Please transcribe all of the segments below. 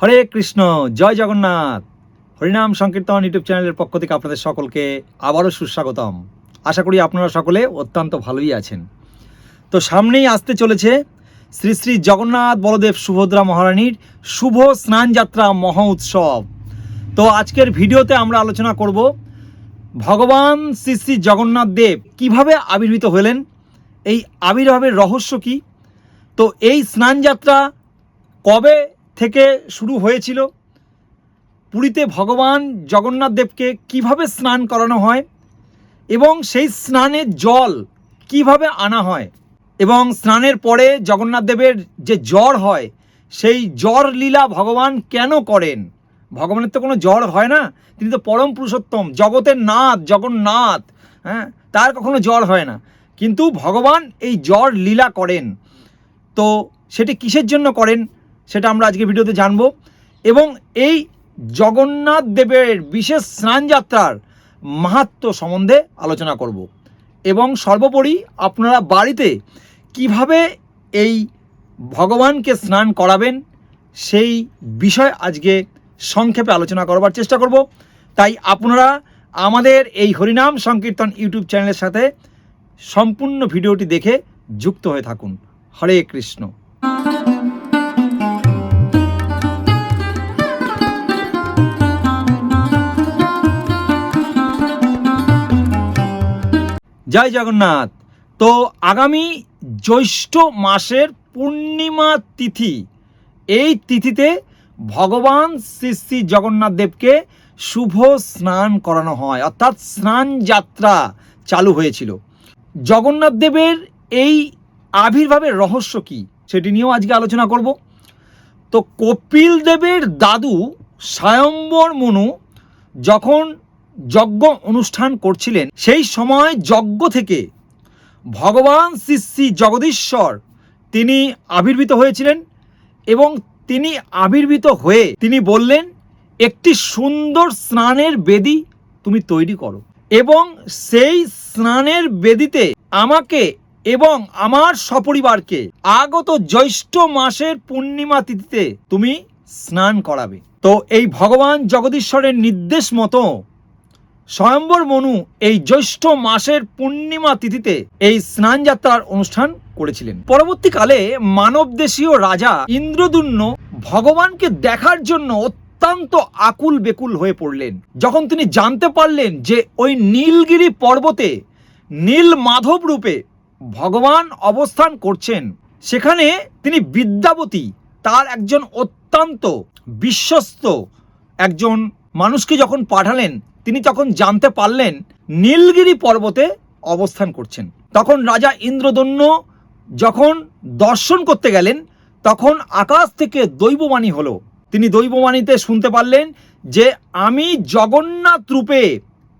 হরে কৃষ্ণ, জয় জগন্নাথ। হরিনাম সংকীর্তন ইউটিউব চ্যানেলের পক্ষ থেকে আপনাদের সকলকে আবারও সুস্বাগতম। আশা করি আপনারা সকলে অত্যন্ত ভালোই আছেন। তো সামনেই আসতে চলেছে শ্রী শ্রী জগন্নাথ বলদেব সুভদ্রা মহারানীর শুভ স্নানযাত্রা মহা উৎসব। তো আজকের ভিডিওতে আমরা আলোচনা করব ভগবান শ্রী শ্রী জগন্নাথ দেব কীভাবে আবির্ভূত হলেন, এই আবির্ভাবের রহস্য কী? তো এই স্নানযাত্রা কবে থেকে শুরু হয়েছিল। পুরীতে ভগবান জগন্নাথ দেবকে কীভাবে স্নান করানো হয় এবং সেই স্নানের জল কীভাবে আনা হয় এবং স্নানের পরে জগন্নাথ দেবের যে জ্বর হয়, সেই জ্বর লীলা ভগবান কেন করেন? ভগবানের তো কোনো জ্বর হয় না, তিনি তো পরম পুরুষোত্তম, জগতের নাথ, জগন্নাথ হ্যাঁ তার কখনো জ্বর হয় না। কিন্তু ভগবান এই জ্বর লীলা করেন। তো সেটি কিসের জন্য করেন? সেটা আমরা আজকে ভিডিওতে জানব। এবং এই জগন্নাথ দেবের বিশেষ স্নানযাত্রার মাহাত্ম সম্বন্ধে আলোচনা করব। এবং সর্বোপরি আপনারা বাড়িতে কীভাবে এই ভগবানকে স্নান করাবেন, সেই বিষয় আজকে সংক্ষেপে আলোচনা করবার চেষ্টা করব। তাই আপনারা আমাদের এই হরিনাম সংকীর্তন ইউটিউব চ্যানেলের সাথে সম্পূর্ণ ভিডিওটি দেখে যুক্ত হয়ে থাকুন। হরে কৃষ্ণ। জয় জগন্নাথ। তো আগামী জ্যৈষ্ঠ মাসের পূর্ণিমা তিথি, এই তিথিতে ভগবান শ্রী শ্রী জগন্নাথ দেবকে শুভ স্নান করানো হয়। অর্থাৎ স্নান যাত্রা চালু হয়েছিল। জগন্নাথ দেবের এই আবির্ভাবের রহস্য কী সেটি নিয়েও আজকে আলোচনা করব। তো কপিল দেবের দাদু স্বয়ম্বর মনু যখন যজ্ঞ অনুষ্ঠান করছিলেন। সেই সময় যজ্ঞ থেকে ভগবান শ্রী শ্রী জগদীশ্বর তিনি আবির্ভূত হয়েছিলেন এবং তিনি আবির্ভূত হয়ে তিনি বললেন, একটি সুন্দর স্নানের বেদি তুমি তৈরি করো এবং সেই স্নানের বেদিতে আমাকে এবং আমার সপরিবারকে আগত জ্যৈষ্ঠ মাসের পূর্ণিমা তিথিতে তুমি স্নান করাবে। তো এই ভগবান জগদীশ্বরের নির্দেশ মতো স্বয়ম্বর মনু এই জ্যৈষ্ঠ মাসের পূর্ণিমা তিথিতে এই স্নান যাত্রার অনুষ্ঠান করেছিলেন। পরবর্তীকালে মানবদেশীয় রাজা ইন্দ্রদুম্ন ভগবানকে দেখার জন্য অত্যন্ত আকুল বেকুল হয়ে পড়লেন। যখন তিনি জানতে পারলেন যে ওই নীলগিরি পর্বতে নীল মাধব রূপে ভগবান অবস্থান করছেন, সেখানে তিনি বিদ্যাবতী, তার একজন অত্যন্ত বিশ্বস্ত একজন মানুষকে যখন পাঠালেন তিনি তখন জানতে পারলেন নীলগিরি পর্বতে অবস্থান করছেন, তখন রাজা ইন্দ্রদন্য যখন দর্শন করতে গেলেন, তখন আকাশ থেকে দৈববাণী হলো। তিনি দৈববাণীতে শুনতে পারলেন যে, আমি জগন্নাথ রূপে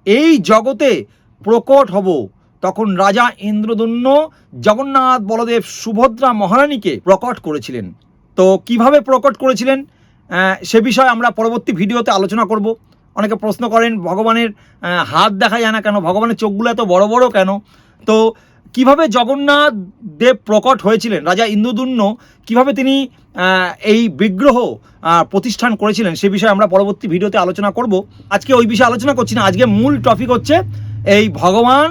এই জগতে প্রকট হব। তখন রাজা ইন্দ্রদন্য জগন্নাথ বলদেব সুভদ্রা মহারানীকে প্রকট করেছিলেন। তো কীভাবে প্রকট করেছিলেন? সে বিষয়ে আমরা পরবর্তী ভিডিওতে আলোচনা করব। অনেকে প্রশ্ন করেন, ভগবানের হাত দেখা যায় না কেন? ভগবানের চোখগুলো এত বড় বড় কেন? তো কীভাবে জগন্নাথ দেব প্রকট হয়েছিলেন, রাজা ইন্দ্রদুম্ন কীভাবে তিনি এই বিগ্রহ প্রতিষ্ঠান করেছিলেন, সে বিষয়ে আমরা পরবর্তী ভিডিওতে আলোচনা করব। আজকে ওই বিষয়ে আলোচনা করছি না, আজকে মূল টপিক হচ্ছে এই ভগবান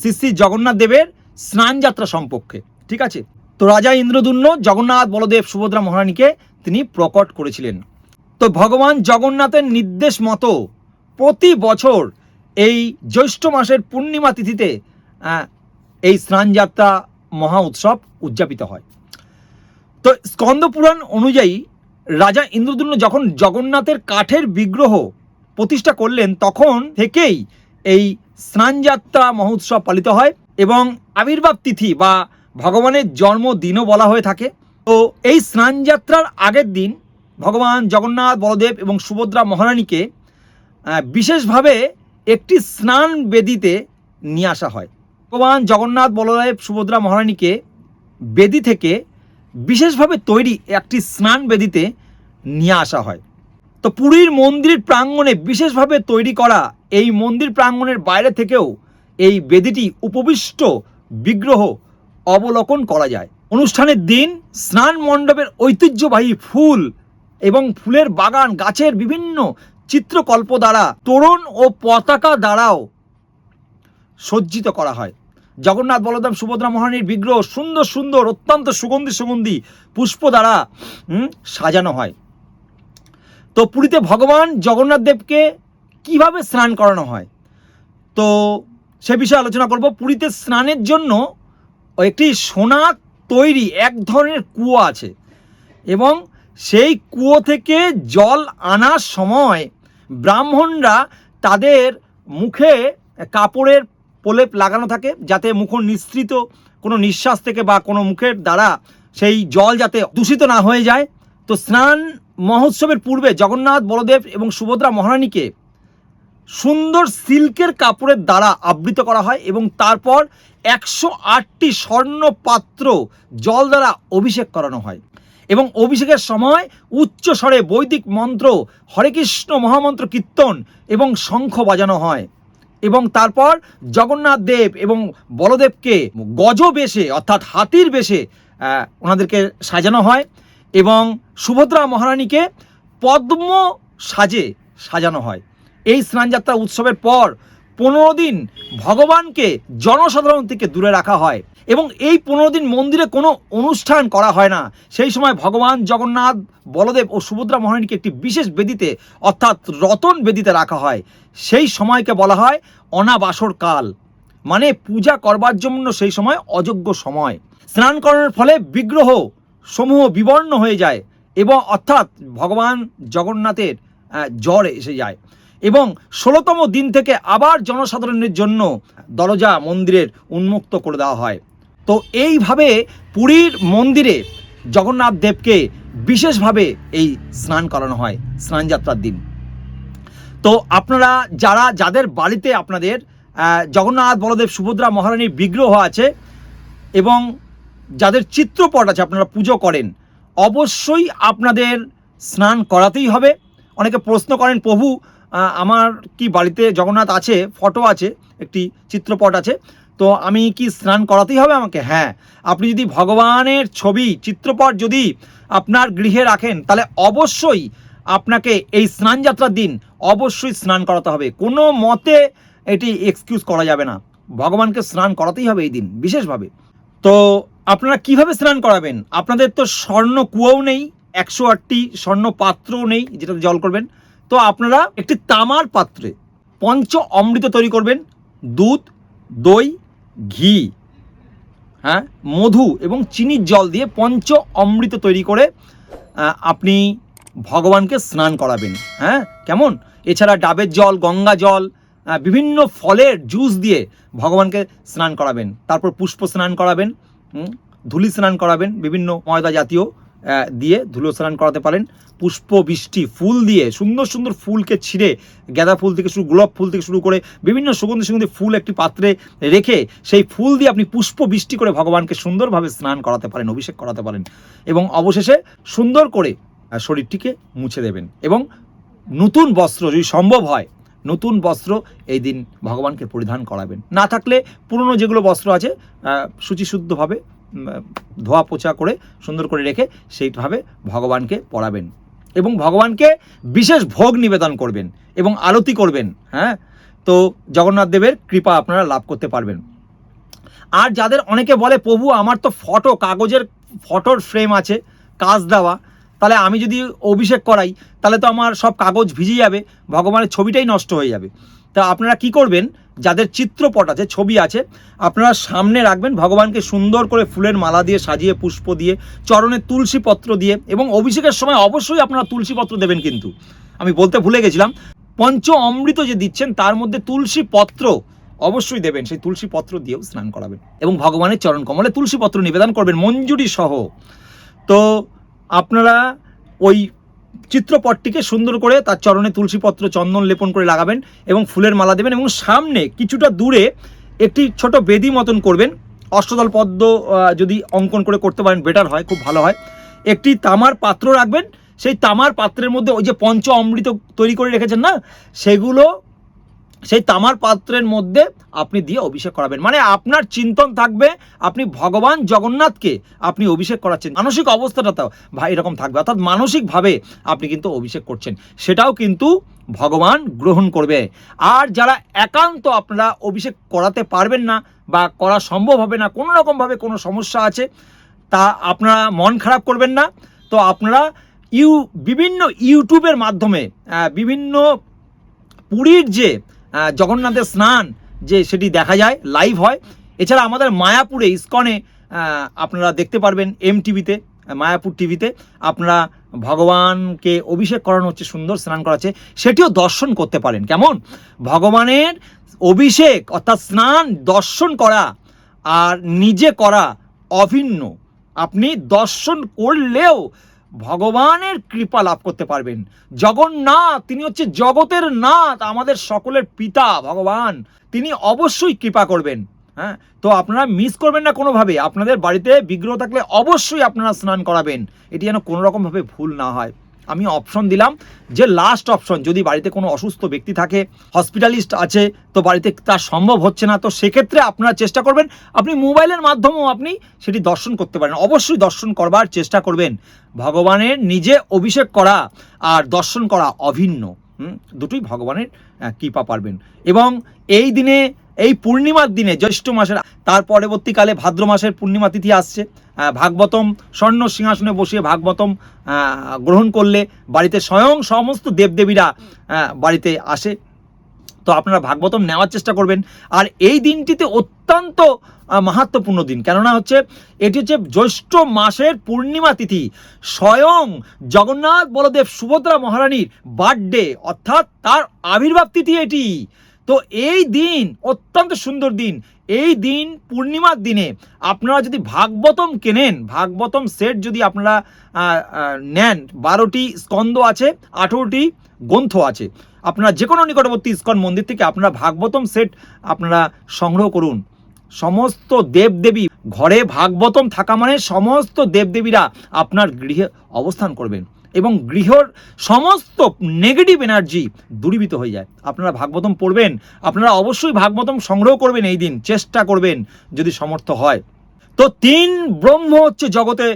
শ্রী শ্রী জগন্নাথ দেবের স্নান যাত্রা সম্পর্কে, ঠিক আছে? তো রাজা ইন্দ্রদুম্ন জগন্নাথ, বলদেব, সুভদ্রা মহারানীকে তিনি প্রকট করেছিলেন। তো ভগবান জগন্নাথের নির্দেশ মতো প্রতি বছর এই জ্যৈষ্ঠ মাসের পূর্ণিমা তিথিতে এই স্নানযাত্রা মহা উৎসব উদযাপিত হয়। তো স্কন্দ পুরাণ অনুযায়ী রাজা ইন্দ্রদুম্ন যখন জগন্নাথের কাঠের বিগ্রহ প্রতিষ্ঠা করলেন, তখন থেকেই এই স্নানযাত্রা মহোৎসব পালিত হয় এবং আবির্ভাব তিথি বা ভগবানের জন্মদিনও বলা হয়ে থাকে। তো এই স্নানযাত্রার আগের দিন ভগবান জগন্নাথ, বলদেব এবং সুভদ্রা মহারানীকে বিশেষভাবে একটি স্নান বেদিতে নিয়ে আসা হয়। ভগবান জগন্নাথ, বলদেব, সুভদ্রা মহারানীকে বেদি থেকে বিশেষভাবে তৈরি একটি স্নান বেদিতে নিয়ে আসা হয়। তো পুরীর মন্দির প্রাঙ্গণে বিশেষভাবে তৈরি করা এই মন্দির প্রাঙ্গণের বাইরে থেকেও এই বেদিটি উপবিষ্ট বিগ্রহ অবলোকন করা যায়। অনুষ্ঠানের দিন স্নান মণ্ডপের ঐতিহ্যবাহী ফুল এবং ফুলের বাগান, গাছের বিভিন্ন চিত্রকল্প দ্বারা, তোরণ ও পতাকা দ্বারাও সজ্জিত করা হয়। জগন্নাথ বলদেব সুভদ্রা মহারানীর বিগ্রহ সুন্দর সুন্দর, অত্যন্ত সুগন্ধি সুগন্ধি পুষ্প দ্বারা সাজানো হয়। তো পুরীতে ভগবান জগন্নাথ দেবকে কীভাবে স্নান করানো হয়? তো সে বিষয়ে আলোচনা করব। পুরীতে স্নানের জন্য একটি সোনা তৈরি, এক ধরনের কুয়ো আছে এবং সেই কুয়ো থেকে জল আনার সময় ব্রাহ্মণরা তাদের মুখে কাপড়ের প্রলেপ লাগানো থাকে যাতে মুখ নিঃসৃত, কোনো নিঃশ্বাস থেকে বা কোনো মুখের দ্বারা সেই জল যাতে দূষিত না হয়ে যায়। তো স্নান মহোৎসবের পূর্বে জগন্নাথ, বলদেব এবং সুভদ্রা মহারানীকে সুন্দর সিল্কের কাপড়ের দ্বারা আবৃত করা হয় এবং তারপর একশো আটটি স্বর্ণ পাত্র জল দ্বারা অভিষেক করানো হয়। এবং অভিষেকের সময় উচ্চ স্বরে বৈদিক মন্ত্র, হরে কৃষ্ণ মহামন্ত্র কীর্তন এবং শঙ্খ বাজানো হয়। এবং তারপর জগন্নাথ দেব এবং বলদেবকে গজ বেশে অর্থাৎ হাতির বেশে ওনাদেরকে সাজানো হয় এবং সুভদ্রা মহারানীকে পদ্ম সাজে সাজানো হয়। এই স্নানযাত্রা উৎসবের পর পনেরো দিন ভগবানকে জনসাধারণ থেকে দূরে রাখা হয় এবং এই পনেরো দিন মন্দিরে কোনো অনুষ্ঠান করা হয় না। সেই সময় ভগবান জগন্নাথ, বলদেব ও সুভদ্রা মহারানীকে একটি বিশেষ বেদিতে, অর্থাৎ রতন বেদিতে রাখা হয়। সেই সময়কে বলা হয় অনাবাসর কাল। মানে পূজা করবার জন্য সেই সময় অযোগ্য সময়। স্নান করানোর ফলে বিগ্রহ সমূহ বিবর্ণ হয়ে যায় এবং অর্থাৎ ভগবান জগন্নাথের জ্বর এসে যায়। এবং ষোলোতম দিন থেকে আবার জনসাধারণের জন্য দরজা মন্দিরের উন্মুক্ত করে দেওয়া হয়। তো এইভাবে পুরীর মন্দিরে জগন্নাথ দেবকে বিশেষভাবে এই স্নান করানো হয়, স্নানযাত্রার দিন। তো আপনারা যারা, যাদের বাড়িতে আপনাদের জগন্নাথ, বলদেব, সুভদ্রা মহারানীর বিগ্রহ আছে এবং যাদের চিত্রপট আছে, আপনারা পুজো করেন, অবশ্যই আপনাদের স্নান করাতেই হবে। অনেকে প্রশ্ন করেন, প্রভু আমার কি বাড়িতে জগন্নাথ আছে ফটো আছে, একটি চিত্রপট আছে, তো আমি কি স্নান করাতেই হবে আমাকে? হ্যাঁ। আপনি যদি ভগবানের ছবি, চিত্রপট যদি আপনার গৃহে রাখেন, তাহলে অবশ্যই আপনাকে এই স্নানযাত্রার দিন অবশ্যই স্নান করাতে হবে। কোনো মতে এটি এক্সকিউজ করা যাবে না। ভগবানকে স্নান করাতেই হবে এই দিন, বিশেষভাবে। তো আপনারা কীভাবে স্নান করাবেন? আপনাদের তো স্বর্ণ কুয়োও নেই, একশো আটটি স্বর্ণ পাত্রও নেই, যেটাতে জল করবেন। তো আপনারা একটি তামার পাত্রে পঞ্চ অমৃত তৈরি করবেন, দুধ, দই, ঘি হ্যাঁ মধু এবং চিনির জল দিয়ে পঞ্চ অমৃত তৈরি করে আপনি ভগবানকে স্নান করাবেন হ্যাঁ কেমন? এছাড়া ডাবের জল, গঙ্গা জল বিভিন্ন ফলের জুস দিয়ে ভগবানকে স্নান করাবেন, তারপর পুষ্প স্নান করাবেন ধুলি স্নান করাবেন, বিভিন্ন ময়দা জাতীয় দিয়ে ধুলো স্নান করাতে পারেন। পুষ্প বৃষ্টি, ফুল দিয়ে সুন্দর সুন্দর ফুলকে ছিঁড়ে, গাঁদা ফুল থেকে শুরু, গোলাপ ফুল থেকে শুরু করে বিভিন্ন সুগন্ধি সুগন্ধি ফুল একটি পাত্রে রেখে সেই ফুল দিয়ে আপনি পুষ্প বৃষ্টি করে ভগবানকে সুন্দরভাবে স্নান করাতে পারেন, অভিষেক করাতে পারেন এবং অবশেষে সুন্দর করে শরীরটিকে মুছে দেবেন এবং নতুন বস্ত্র যদি সম্ভব হয়, নতুন বস্ত্র এই দিন ভগবানকে পরিধান করাবেন। না থাকলে পুরনো যেগুলো বস্ত্র আছে শুচিশুদ্ধভাবে ধোয়া পোছা করে সুন্দর করে রেখে সেইভাবে ভগবানকে পড়াবেন এবং ভগবানকে বিশেষ ভোগ নিবেদন করবেন এবং আরতি করবেন হ্যাঁ? তো জগন্নাথ দেবের কৃপা আপনারা লাভ করতে পারবেন। আর যাদের অনেকে বলে, প্রভু, আমার তো ফটো, কাগজের ফটোর ফ্রেম আছে, কাজ দেওয়া, তাহলে আমি যদি অভিষেক করাই, তাহলে তো আমার সব কাগজ ভিজে যাবে, ভগবানের ছবিটাই নষ্ট হয়ে যাবে। তা আপনারা কি করবেন? যাদের চিত্রপট আছে, ছবি আছে, আপনারা সামনে রাখবেন ভগবানকে সুন্দর করে ফুলের মালা দিয়ে সাজিয়ে, পুষ্প দিয়ে, চরণে তুলসী পত্র দিয়ে এবং অভিষেকের সময় অবশ্যই আপনারা তুলসী পত্র দেবেন কিন্তু। আমি বলতে ভুলে গেছিলাম, পঞ্চ অমৃত যে দিচ্ছেন, তার মধ্যে তুলসী পত্র অবশ্যই দেবেন। সেই তুলসী পত্র দিয়েও স্নান করাবেন এবং ভগবানের চরণ কমলে তুলসী পত্র নিবেদন করবেন মঞ্জুরি সহ। তো আপনারা ওই চিত্রপটটিকে সুন্দর করে তার চরণে তুলসীপত্র, চন্দন লেপন করে লাগাবেন এবং ফুলের মালা দেবেন এবং সামনে কিছুটা দূরে একটি ছোট বেদি মতন করবেন। অষ্টদল পদ্ম যদি অঙ্কন করে করতে পারেন বেটার হয়, খুব ভালো হয়। একটি তামার পাত্র রাখবেন। সেই তামার পাত্রের মধ্যে ওই যে পঞ্চ অমৃত তৈরি করে রেখেছেন না, সেগুলো সেই তামার পাত্রের মধ্যে আপনি দিয়ে অভিষেক করাবেন। মানে আপনার চিন্তন থাকবে, আপনি ভগবান জগন্নাথকে আপনি অভিষেক করাচ্ছেন। মানসিক অবস্থাটা তো ভাই এরকম থাকবে। অর্থাৎ মানসিকভাবে আপনি কিন্তু অভিষেক করছেন। সেটাও কিন্তু ভগবান গ্রহণ করবে। আর যারা একান্ত আপনারা অভিষেক করাতে পারবেন না বা করা সম্ভব হবে না, কোনো রকমভাবে কোনো সমস্যা আছে, তা আপনারা মন খারাপ করবেন না। তো আপনারা ইউ, বিভিন্ন ইউটিউবের মাধ্যমে বিভিন্ন পুরীর যে জগন্নাথের স্নান যে সেটি দেখা যায় লাইভ হয়। এছাড়া আমাদের মায়াপুরে, ইস্কনে আপনারা দেখতে পারবেন এম টিভিতে মায়াপুর টিভিতে আপনারা ভগবানকে অভিষেক করানো হচ্ছে, সুন্দর স্নান করাচ্ছে সেটিও দর্শন করতে পারেন। কেমন? ভগবানের অভিষেক, অর্থাৎ স্নান, দর্শন করা আর নিজে করা অভিন্ন। আপনি দর্শন করলেও ভগবানের কৃপা লাভ করতে পারবেন। জগন্নাথ, তিনি হচ্ছে জগতের নাথ, আমাদের সকলের পিতা ভগবান। তিনি অবশ্যই কৃপা করবেন হ্যাঁ? তো আপনারা মিস করবেন না কোনোভাবে। আপনাদের বাড়িতে বিগ্রহ থাকলে অবশ্যই আপনারা স্নান করাবেন। এটি যেন কোনো রকমভাবে ভুল না হয়। আমি অপশন দিলাম যে লাস্ট অপশন যদি বাড়িতে কোনো অসুস্থ ব্যক্তি থাকে হসপিটালিস্ট আছে, তো বাড়িতে তার সম্ভব হচ্ছে না, তো সেক্ষেত্রে আপনারা চেষ্টা করবেন, আপনি মোবাইলের মাধ্যমেও আপনি সেটি দর্শন করতে পারেন। অবশ্যই দর্শন করবার চেষ্টা করবেন। ভগবানের নিজে অভিষেক করা আর দর্শন করা অভিন্ন। দুটোই ভগবানের কৃপা পারবেন। এবং এই দিনে এই পূর্ণিমার দিনে, জ্যৈষ্ঠ মাসের, তার পরবর্তীকালে ভাদ্র মাসের পূর্ণিমা তিথি আসছে। ভাগবতম স্বর্ণ সিংহাসনে বসিয়ে ভাগবতম গ্রহণ করলে বাড়িতে স্বয়ং সমস্ত দেবদেবীরা বাড়িতে আসে। তো আপনারা ভাগবতম নেওয়ার চেষ্টা করবেন। আর এই দিনটিতে অত্যন্ত মাহাত্মপূর্ণ দিন। কেননা হচ্ছে, এটি হচ্ছে জ্যৈষ্ঠ মাসের পূর্ণিমা তিথি। স্বয়ং জগন্নাথ বলদেব সুভদ্রা মহারানীর বার্থডে, অর্থাৎ তার আবির্ভাব তিথি এটি। তো এই দিন অত্যন্ত সুন্দর দিন। এই দিন পূর্ণিমার দিনে আপনারা যদি ভাগবতম কেনেন, ভাগবতম সেট যদি আপনারা নেন, বারোটি স্কন্দ আছে, আঠেরোটি গ্রন্থ আছে, আপনারা যে কোনো নিকটবর্তী ইস্কন মন্দির থেকে আপনারা ভাগবতম সেট আপনারা সংগ্রহ করুন। সমস্ত দেবদেবী, ঘরে ভাগবতম থাকা মানে সমস্ত দেবদেবীরা আপনার গৃহে অবস্থান করবেন। এবং গৃহর সমস্ত নেগেটিভ এনার্জি দূরীভূত হয়ে যায়। আপনারা ভাগবতম পড়বেন, আপনারা অবশ্যই ভাগবতম সংগ্রহ করবেন এই দিন, চেষ্টা করবেন যদি সমর্থ হয়। তো তিন ব্রহ্ম হচ্ছে জগতে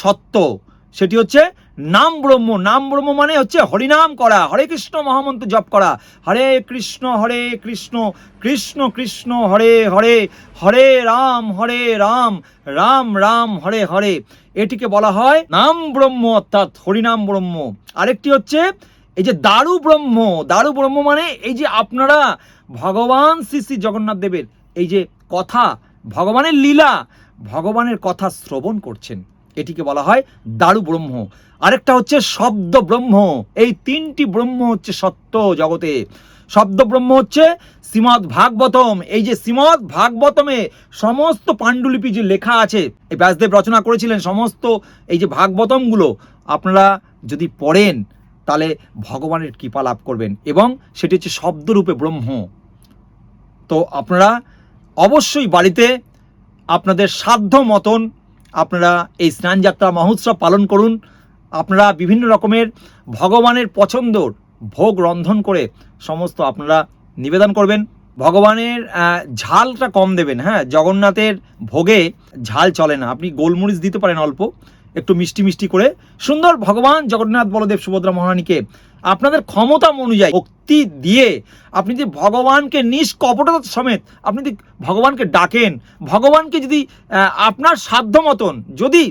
সত্য, সেটি হচ্ছে নাম ব্রহ্ম নাম ব্রহ্ম মানে হচ্ছে হরিনাম করা, হরে কৃষ্ণ মহামন্ত্র জপ করা। হরে কৃষ্ণ হরে কৃষ্ণ কৃষ্ণ কৃষ্ণ, হরে হরে হরে রাম হরে রাম রাম রাম, হরে হরে। এটিকে বলা হয় নাম ব্রহ্ম, অর্থাৎ হরিনাম ব্রহ্ম। আরেকটি হচ্ছে এই যে দারু ব্রহ্ম দারু ব্রহ্ম মানে এই যে আপনারা ভগবান শ্রী শ্রী জগন্নাথ দেবের এই যে কথা, ভগবানের লীলা, ভগবানের কথা শ্রবণ করছেন। এটিকে বলা হয় দারু ব্রহ্ম। আরেকটা হচ্ছে শব্দ ব্রহ্ম এই তিনটি ব্রহ্ম হচ্ছে সত্য জগতে। শব্দ ব্রহ্ম হচ্ছে শ্রীমৎ ভাগবতম। এই যে শ্রীমৎ ভাগবতমে সমস্ত পাণ্ডুলিপি যে লেখা আছে, এই ব্যাসদেব রচনা করেছিলেন সমস্ত এই যে ভাগবতমগুলো, আপনারা যদি পড়েন, তাহলে ভগবানের কৃপা লাভ করবেন। এবং সেটি হচ্ছে শব্দরূপে ব্রহ্ম। তো আপনারা অবশ্যই বাড়িতে আপনাদের সাধ্য মতন আপনারা এই স্নানযাত্রা মহোৎসব পালন করুন। আপনারা বিভিন্ন রকমের ভগবানের পছন্দর ভোগ রন্ধন করে সমস্ত আপনারা নিবেদন করবেন। ভগবানের ঝালটা কম দেবেন হ্যাঁ? জগন্নাথের ভোগে ঝাল চলে না। আপনি গোলমরিচ দিতে পারেন অল্প, একটু মিষ্টি মিষ্টি করে। সুন্দর ভগবান জগন্নাথ বলদেব সুভদ্রা মহারানীকে আপনাদের ক্ষমতা অনুযায়ী ভক্তি দিয়ে আপনি যদি ভগবানকে নিষ্কপটতা সমেত আপনি যদি ভগবানকে ডাকেন, ভগবানকে যদি আপনার সাধ্য মতন যদি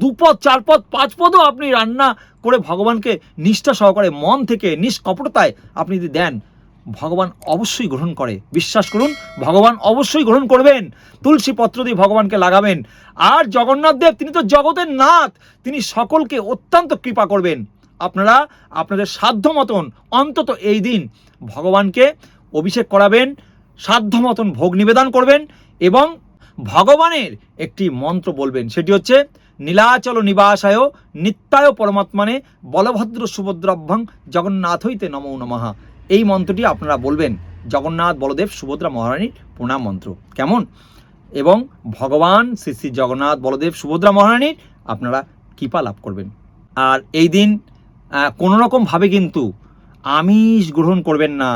দুপদ চার পদ, পাঁচ পদও আপনি রান্না করে ভগবানকে নিষ্ঠা সহকারে, মন থেকে নিষ্কপটতায় আপনি যদি দেন, ভগবান অবশ্যই গ্রহণ করে। বিশ্বাস করুন, ভগবান অবশ্যই গ্রহণ করবেন। তুলসী পত্র দিয়ে ভগবানকে লাগাবেন। আর জগন্নাথ দেব, তিনি তো জগতের নাথ, তিনি সকলকে অত্যন্ত কৃপা করবেন। আপনারা আপনাদের সাধ্য মতন, অন্তত এই দিন ভগবানকে অভিষেক করাবেন, সাধ্য মতন ভোগ নিবেদন করবেন এবং ভগবানের একটি মন্ত্র বলবেন। সেটি হচ্ছে নীলাচল নিবাসায় নিত্যায় পরমাত্মানে বলভদ্র সুভদ্রাভ্যাং জগন্নাথ হইতে নমো নমঃ। এই মন্ত্রটি আপনারা বলবেন। জগন্নাথ বলদেব সুভদ্রা মহারানীর প্রণাম মন্ত্র। কেমন? এবং ভগবান শ্রী শ্রী জগন্নাথ বলদেব সুভদ্রা মহারানীর আপনারা কৃপা লাভ করবেন। আর এই দিন কোনো রকমভাবে কিন্তু আমিষ গ্রহণ করবেন না।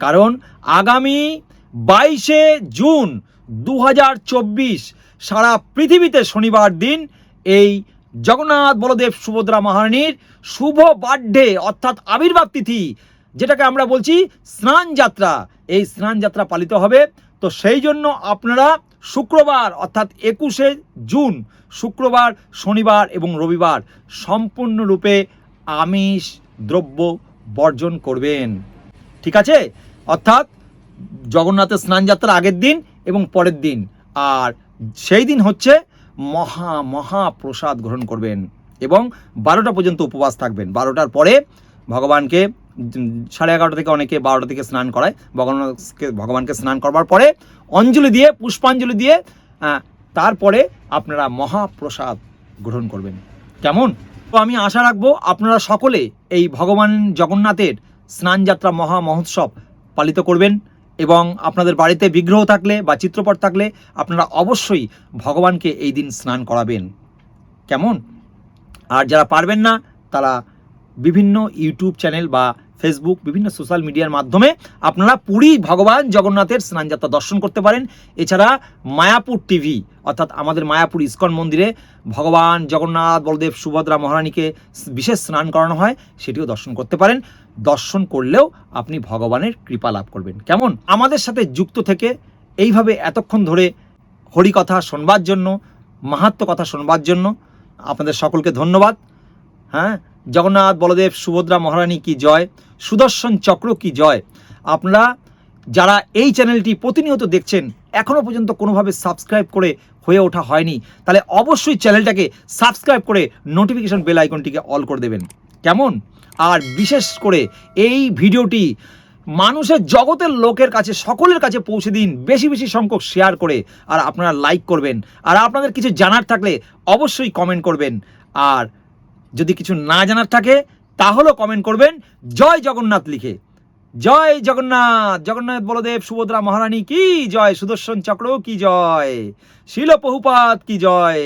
কারণ আগামী বাইশে জুন দু হাজার চব্বিশ সারা পৃথিবীতে শনিবার দিন এই জগন্নাথ বলদেব সুভদ্রা মহারানীর শুভ বার্থডে, অর্থাৎ আবির্ভাব তিথি, যেটাকে আমরা বলছি স্নান যাত্রা। এই স্নান যাত্রা পালিত হবে। তো সেই জন্য আপনারা শুক্রবার, অর্থাৎ একুশে জুন, শুক্রবার, শনিবার এবং রবিবার সম্পূর্ণরূপে আমিষ দ্রব্য বর্জন করবেন। ঠিক আছে? অর্থাৎ জগন্নাথের স্নান স্নানযাত্রার আগের দিন এবং পরের দিন। আর সেই দিন হচ্ছে মহা মহা প্রসাদ গ্রহণ করবেন এবং বারোটা পর্যন্ত উপবাস থাকবেন। বারোটার পরে ভগবানকে সাড়ে এগারোটা থেকে অনেকে বারোটা থেকে স্নান করায়। ভগবানকে ভগবানকে স্নান করবার পরে অঞ্জলি দিয়ে, পুষ্পাঞ্জলি দিয়ে তারপরে আপনারা মহাপ্রসাদ গ্রহণ করবেন। কেমন? তো আমি আশা রাখব আপনারা সকলে এই ভগবান জগন্নাথের স্নানযাত্রা মহা মহোৎসব পালিত করবেন। এবং আপনাদের বাড়িতে বিগ্রহ থাকলে বা চিত্রপট থাকলে আপনারা অবশ্যই ভগবানকে এই দিন স্নান করাবেন। কেমন? আর যারা পারবেন না, তারা বিভিন্ন ইউটিউব চ্যানেল বা ফেসবুক বিভিন্ন সোশ্যাল মিডিয়ার মাধ্যমে আপনারা পুরী ভগবান জগন্নাথের স্নানযাত্রা দর্শন করতে পারেন। এছাড়া মায়াপুর টিভি, অর্থাৎ আমাদের মায়াপুর ইস্কন মন্দিরে ভগবান জগন্নাথ, বলদেব, সুভদ্রা মহারানীকে বিশেষ স্নান করানো হয়, সেটিও দর্শন করতে পারেন। দর্শন করলেও আপনি ভগবানের কৃপা লাভ করবেন। কেমন? আমাদের সাথে যুক্ত থেকে এইভাবে এতক্ষণ ধরে হরিকথা শোনবার জন্য মাহাত্ম কথা শোনবার জন্য আপনাদের সকলকে ধন্যবাদ। হ্যাঁ? জগন্নাথ, বলদেব, সুভদ্রা মহারানী কি জয়? সুদর্শন চক্র কি জয়? আপনারা যারা এই চ্যানেলটি প্রতিনিয়ত দেখছেন এখনও পর্যন্ত কোনোভাবে সাবস্ক্রাইব করে হয়ে ওঠা হয়নি, তাহলে অবশ্যই চ্যানেলটাকে সাবস্ক্রাইব করে নোটিফিকেশন বেল আইকনটিকে অল করে দেবেন। কেমন? আর বিশেষ করে এই ভিডিওটি মানুষের জগতের লোকের কাছে, সকলের কাছে পৌঁছে দিন, বেশি বেশি সংখ্যক শেয়ার করে, আর আপনারা লাইক করবেন। আর আপনাদের কিছু জানার থাকলে অবশ্যই কমেন্ট করবেন। আর যদি কিছু না জানার থাকে, তাহলেও কমেন্ট করবেন। জয় জগন্নাথ লিখে। জয় জগন্নাথ জগন্নাথ বলদেব, সুভদ্রা মহারানী, কি জয় সুদর্শন চক্র, কি জয়? শিল বহুপাত কি জয়?